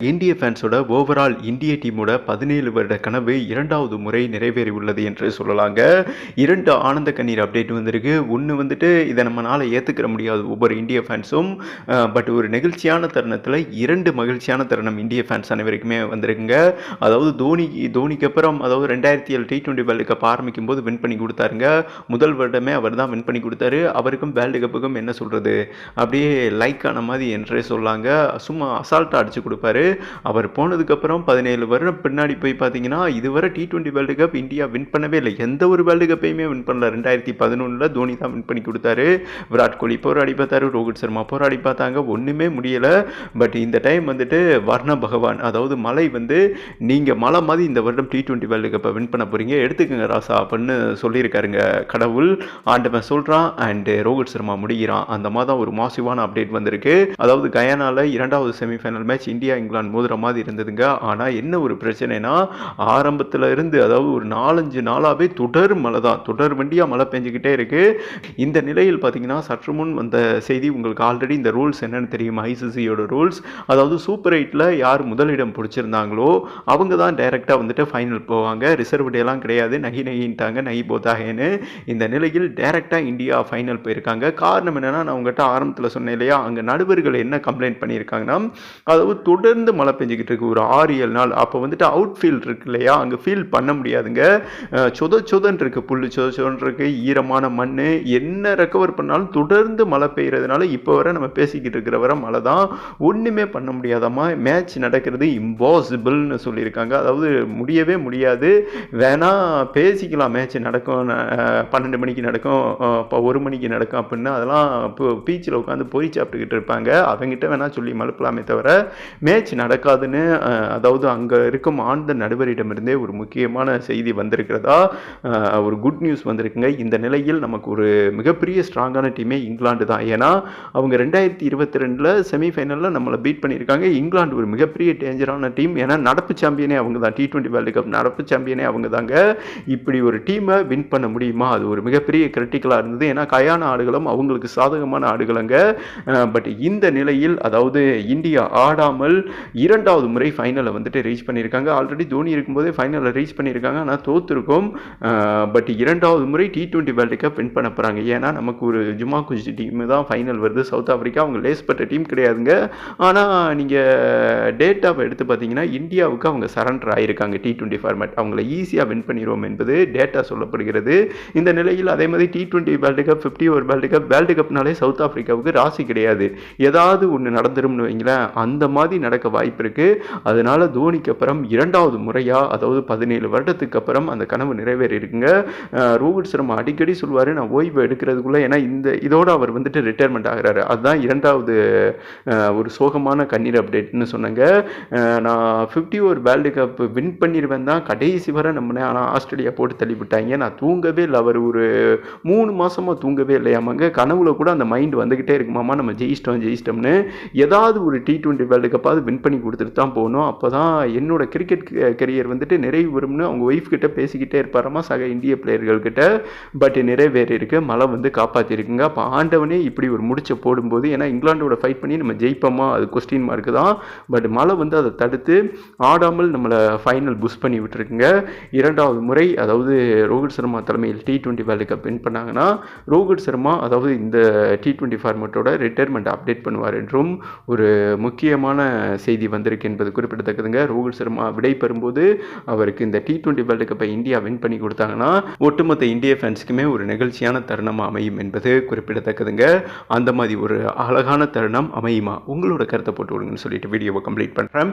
இந்திய ஃபேன்ஸோட ஓவரால் இந்திய டீமோட பதினேழு வருட கனவு இரண்டாவது முறை நிறைவேறி உள்ளது என்று சொல்லலாங்க. இரண்டு ஆனந்த கண்ணீர் அப்டேட் வந்திருக்கு. ஒன்று வந்துட்டு இதை நம்மளால் ஏற்றுக்கிற முடியாது ஒவ்வொரு இந்திய ஃபேன்ஸும் பட் ஒரு நெகிழ்ச்சியான தருணத்தில் இரண்டு மகிழ்ச்சியான தருணம் இந்திய ஃபேன்ஸ் அனைவருக்குமே வந்திருக்குங்க. அதாவது தோனி தோனிக்கு அப்புறம் அதாவது ரெண்டாயிரத்தி ஏழு டி டுவெண்ட்டி வேர்ல்டு கப் ஆரம்பிக்கும் போது வின் பண்ணி கொடுத்தாருங்க. முதல் வருடமே அவர் தான் வின் பண்ணி கொடுத்தாரு. அவருக்கும் வேர்ல்டு கப்புக்கும் என்ன சொல்கிறது அப்படியே லைக் ஆன மாதிரி என்றே சொல்லாங்க. சும்மா அசால்ட்டாக அடிச்சு கொடுப்பாரு. அவர் போனதுக்கப்புறம் பதினேழு வருடம் பின்னாடி போய் பார்த்தீங்கன்னா இதுவரை T twenty world cup India win பண்ணவே இல்லை. எந்த ஒரு வேர்ல்டு கப்பையுமே வின் பண்ணல. ரெண்டாயிரத்தி பதினொன்றில் தோனி தான் வின் பண்ணி கொடுத்தாரு. விராட் கோலி போராடி பார்த்தாரு. ரோஹித் சர்மா போராடி பார்த்தாங்க. ஒன்றுமே முடியலை. பட் இந்த டைம் வந்துட்டு வர்ண பகவான் அதாவது மலை வந்து நீங்கள் மலை மாதிரி இந்த வருடம் டி டுவெண்ட்டி வேர்ல்டு கப்பை வின் பண்ண போகிறீங்க எடுத்துக்கங்க ராசா அப்படின்னு சொல்லியிருக்காருங்க கடவுள். ஆண்டவன் சொல்கிறான் அண்டு ரோஹித் சர்மா முடிகிறான். அந்த மாதிரி தான் ஒரு மாசிவான அப்டேட் வந்திருக்கு. அதாவது கயானாவில் இரண்டாவது செமிஃபைனல் மேட்ச் இந்தியா இங்கிலாந்து மோதுற மாதிரி இருந்ததுங்க. ஆனால் என்ன ஒரு பிரச்சனைனா ஆரம்பத்தில் இருந்து அதாவது ஒரு நாலஞ்சு நாளாகவே தொடர் மழை தான். தொடர் வண்டியாக மழை பெஞ்சிக்கிட்டே இருக்குது இந்த நிலையில் பார்த்தீங்கன்னா சற்று முன் வந்த செய்தி உங்களுக்கு ஆல்ரெடி இந்த ரூல்ஸ் என்னென்னு தெரியும். ஐசிசியோட ரூல்ஸ் அதாவது சூப்பர் எயிட்டில் யார் முதலிடம் பிடிச்சிருந்தாங்களோ அவங்க தான் டைரெக்டாக வந்துட்டு ஃபைனல் போவாங்க. ரிசர்வ் டேலாம் கிடையாது. நகி நகின்ட்டாங்க நகி போதாகேன்னு. இந்த நிலையில் டைரெக்டாக இந்தியா ஃபைனல் போயிருக்காங்க. காரணம் என்னென்னா நான் உங்கள்கிட்ட ஆரம்பத்தில் சொன்னேன் இல்லையா? அங்கே நடுவர்கள் என்ன கம்ப்ளைண்ட் பண்ணியிருக்காங்கன்னா அதாவது தொடர்ந்து மழை பெஞ்சிக்கிட்டு இருக்கு. ஒரு ஆறு ஏழு நாள். அப்போ வந்துட்டு அவுட் ஃபீல்ட் இருக்கு இல்லையா? அங்கே ஃபீல் பண்ண முடியாதுங்க. சொத சொதன் இருக்கு. புல் சொத சொதன் இருக்கு. ஈரமான மண் என்ன ரெக்கவர் பண்ணாலும் தொடர்ந்து மழை பெய்யறதுனால இப்போ வரை நம்ம பேசிக்கிட்டு இருக்கிற வரை மழை தான். ஒன்றுமே பண்ண முடியாதம்மா. மேட்ச் நடக்கிறது இம்பாசிபிள்னு சொல்லியிருக்காங்க. அதாவது முடியவே முடியாது. வேணா பேசிக்கலாம். மேட்ச் நடக்கும். பன்னெண்டு மணிக்கு நடக்கும். இப்போ ஒரு மணிக்கு நடக்கும் அப்படின்னு. அதெல்லாம் இப்போ பீச்சில் உட்காந்து பொறி சாப்பிட்டுக்கிட்டு இருப்பாங்க. அவங்ககிட்ட வேணா சொல்லி மழுப்பலாமே தவிர மேட்ச் நடக்காதுன்னு அதாவது அங்கே இருக்கும் ஆழ்ந்த நடுவரிடமிருந்தே ஒரு முக்கியமான செய்தி வந்திருக்கிறதா? ஒரு குட் நியூஸ் வந்திருக்குங்க. இந்த நிலையில் நமக்கு ஒரு மிகப்பெரிய ஸ்ட்ராங்கான டீமே இங்கிலாந்து தான். ஏன்னா அவங்க ரெண்டாயிரத்தி இருபத்தி ரெண்டில் செமிஃபைனலில் நம்மளை பீட் பண்ணியிருக்காங்க. இங்கிலாந்து ஒரு மிகப்பெரிய டேஞ்சரான டீம் ஏன்னா நடப்பு சாம்பியனே அவங்க தான். டி ட்வெண்ட்டி வேர்ல்டு கப் நடப்பு சாம்பியனே அவங்க தாங்க. இப்படி ஒரு டீமை வின் பண்ண முடியுமா? அது ஒரு மிகப்பெரிய கிரிட்டிக்கலாக இருந்தது. ஏன்னா கயான ஆடுகளும் அவங்களுக்கு சாதகமான ஆடுகளங்க. பட் இந்த நிலையில் அதாவது இந்தியா ஆடாமல் இரண்டாவது முறை ஃபைனலை வந்துட்டு ரீச் பண்ணியிருக்காங்க. ஆல்ரெடி தோனி இருக்கும்போதே ஃபைனலில் ரீச் பண்ணியிருக்காங்க. ஆனால் தோற்றுருக்கோம் பட் இரண்டாவது முறை T twenty world cup win பண்ண போகிறாங்க ஏன்னா நமக்கு ஒரு ஜுமா குஜி டீம் தான் ஃபைனல் வருது. சவுத் ஆஃப்ரிக்கா அவங்க லேஸ்பட்ட டீம் கிடையாதுங்க. ஆனால் நீங்கள் டேட்டாவை எடுத்து பார்த்தீங்கன்னா இந்தியாவுக்கு அவங்க சரண்டர் ஆகியிருக்காங்க டி டுவெண்ட்டி ஃபார்மேட் அவங்கள ஈஸியாக வின் பண்ணிடுவோம் என்பது டேட்டா சொல்லப்படுகிறது. இந்த நிலையில் அதே மாதிரி T twenty world cup fifty over world cup world கப்னாலே South ஆஃப்ரிக்காவுக்கு ராசி கிடையாது. ஏதாவது ஒன்று நடந்துரும்னு வைங்களேன் அந்த மாதிரி நடக்க வாய்ப்பு இருக்குது அதனால தோனிக்கு அப்புறம் இரண்டாவது முறையாக அதாவது பதினேழு வருடத்துக்கு அப்புறம் அந்த கனவு நிறைவேறி இருக்குங்க ரோஹித் சர்மா அடிக்கடி சொல்லுவார் நான் ஓய்வு எடுக்கிறதுக்குள்ளே ஏன்னா இந்த இதோட அவர் வந்துட்டு ரிட்டையர்மெண்ட் ஆகிறாரு. அதுதான் இரண்டாவது ஒரு சோகமான கண்ணீர் அப்டேட்னு சொன்னாங்க. நான் ஃபிஃப்டி ஒரு வேர்ல்டு கப் வின் பண்ணிடுவேன் தான் கடைசி வரை நம்மளே ஆனால் ஆஸ்திரேலியா போட்டு தள்ளி விட்டாங்க. நான் தூங்கவே இல்லை. அவர் ஒரு மூணு மாசமாக தூங்கவே இல்லையாமாங்க. கனவுல கூட அந்த மைண்ட் வந்துக்கிட்டே இருக்குமாமா? நம்ம ஜெயிச்சிட்டோம் ஜெயிச்சிட்டோம்னு. ஏதாவது ஒரு டி டுவெண்ட்டி வேர்ல்டு கப்பாவது வின் பண்ணி கொடுத்துட்டு தான் போகணும் அப்போ தான் என்னோட கிரிக்கெட் கரியர் வந்துட்டு நிறைவு வரும்னு அவங்க ஒய்ஃப் கிட்ட பேசிக்கிட்டே இருப்பாராமா சக இந்திய பிளேயர்கள் கிட்ட. பட் நிறைவேறிருக்கு மழை வந்து காப்பாற்றிருக்குங்க அப்போ ஆண்டவனே இப்படி ஒரு முடிச்ச போடும்போது ஏன்னா இங்கிலாண்டோட ஃபைட் பண்ணி நம்ம ஜெயிப்போமா? அது கொஸ்டின் மார்க் தான். பட் மழை வந்து அதை தடுத்து ஆடாமல் நம்மளை ஃபைனல் புஷ் பண்ணி விட்டுருக்குங்க. இரண்டாவது முறை அதாவது ரோஹித் சர்மா தலைமையில் T twenty world cup win பண்ணாங்கன்னா ரோஹித் சர்மா அதாவது இந்த டி டுவெண்ட்டி ஃபார்மேட்டோட ரிட்டையர்மெண்ட் அப்டேட் பண்ணுவார் என்றும் ஒரு முக்கியமான செய்தி வந்திருக்கு என்பது குறிப்பிடத்தக்கதுங்க. ரோஹித் சர்மா விடை பெறும்போது அவருக்கு இந்த டி டுவெண்ட்டி வேர்ல்டு கப்பை இந்தியா வின் பண்ணி கொடுத்தாங்கன்னா ஒட்டுமொத்த இந்திய ஃபேன்ஸுக்குமே ஒரு நிகழ்ச்சியான தருணமாக அமையும் என்பது குறிப்பிடத்தக்கதுங்க. அந்த மாதிரி ஒரு அழகான தருணம் அமையுமா? உங்களோட கருத்தை போட்டு விடுங்கன்னு சொல்லிட்டு வீடியோவை கம்ப்ளீட் பண்ணுறேன்